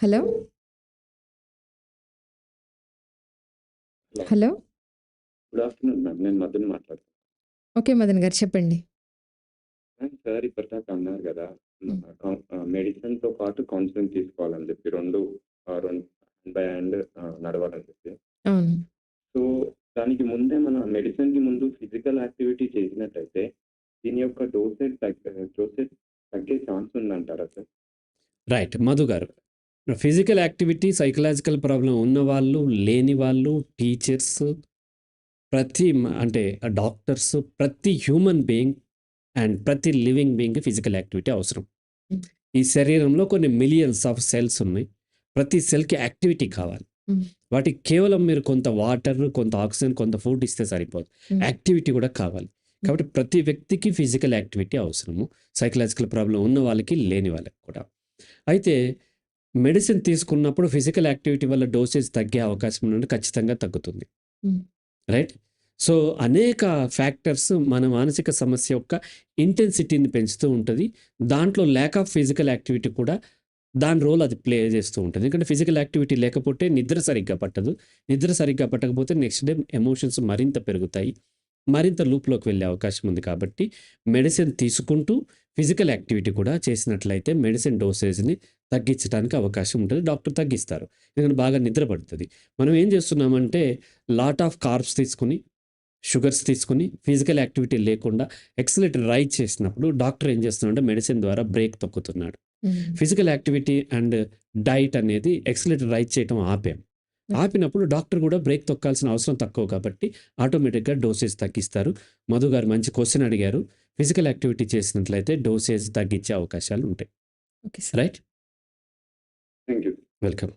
Hello? Hello? Good afternoon ma'am నేను మదన్ మాట్లాడుతున్నాను okay Madan గారు చెప్పండి. మ్యామ్ సార్ ఇప్పటిదాకా అన్నారు కదా. మెడిసిన్తో పాటు కౌన్సిలింగ్ తీసుకోవాలని చెప్పి రెండు ఆ, రెండు హ్యాండ్ బై హ్యాండ్ నడవాలని చెప్పి. అవును. సో దానికి ముందే మన మెడిసిన్కి ముందు ఫిజికల్ యాక్టివిటీ చేసినట్టయితే దీని యొక్క డోసేజ్ తగ్గ డోసేజ్ తగ్గే ఛాన్స్ ఉందంటారా సార్? రైట్ మధు గారు ఫిజికల్ యాక్టివిటీ సైకలాజికల్ ప్రాబ్లం ఉన్న వాళ్ళు లేని వాళ్ళు టీచర్స్ ప్రతి అంటే డాక్టర్స్ ప్రతి హ్యూమన్ బీయింగ్ అండ్ ప్రతి లివింగ్ బీయింగ్ ఫిజికల్ యాక్టివిటీ అవసరం. ఈ శరీరంలో కొన్ని మిలియన్స్ ఆఫ్ సెల్స్ ఉన్నాయి. ప్రతి సెల్కి యాక్టివిటీ కావాలి. వాటికి కేవలం మీరు కొంత వాటర్ కొంత ఆక్సిజన్ కొంత ఫుడ్ ఇస్తే సరిపోదు. యాక్టివిటీ కూడా కావాలి. కాబట్టి ప్రతి వ్యక్తికి ఫిజికల్ యాక్టివిటీ అవసరము. సైకలాజికల్ ప్రాబ్లం ఉన్న వాళ్ళకి లేని వాళ్ళకి కూడా. అయితే మెడిసిన్ తీసుకున్నప్పుడు ఫిజికల్ యాక్టివిటీ వల్ల డోసేజ్ తగ్గే అవకాశం నుండి ఖచ్చితంగా తగ్గుతుంది. రైట్? సో అనేక ఫ్యాక్టర్స్ మన మానసిక సమస్య యొక్క ఇంటెన్సిటీని పెంచుతూ ఉంటుంది. దాంట్లో ల్యాక్ ఆఫ్ ఫిజికల్ యాక్టివిటీ కూడా దాని రోల్ అది ప్లే చేస్తూ ఉంటుంది. ఎందుకంటే ఫిజికల్ యాక్టివిటీ లేకపోతే నిద్ర సరిగ్గా పట్టదు. నిద్ర సరిగ్గా పట్టకపోతే నెక్స్ట్ డే ఎమోషన్స్ మరింత పెరుగుతాయి. మరింత లూప్లోకి వెళ్ళే అవకాశం ఉంది కాబట్టి మెడిసిన్ తీసుకుంటూ ఫిజికల్ యాక్టివిటీ కూడా చేసినట్లయితే మెడిసిన్ డోసేజ్ని తగ్గించడానికి అవకాశం ఉంటుంది. డాక్టర్ తగ్గిస్తారు. ఎందుకంటే బాగా నిద్ర పడుతుంది. మనం ఏం చేస్తున్నామంటే లాట్ ఆఫ్ కార్బ్స్ తీసుకుని షుగర్స్ తీసుకుని ఫిజికల్ యాక్టివిటీ లేకుండా ఎక్సలేటర్ రైజ్ చేసినప్పుడు డాక్టర్ ఏం చేస్తున్నాడంటే మెడిసిన్ ద్వారా బ్రేక్ తొక్కుతున్నాడు. ఫిజికల్ యాక్టివిటీ అండ్ డైట్ అనేది ఎక్సలేటర్ రైజ్ చేయటం ఆపాం. ఆపినప్పుడు డాక్టర్ కూడా బ్రేక్ తొక్కాల్సిన అవసరం తక్కువ కాబట్టి ఆటోమేటిక్గా డోసేజ్ తగ్గిస్తారు. మధు గారు మంచి క్వశ్చన్ అడిగారు. ఫిజికల్ యాక్టివిటీ చేసినట్లయితే డోసేజ్ తగ్గించే అవకాశాలు ఉంటాయి. Okay sir right thank you welcome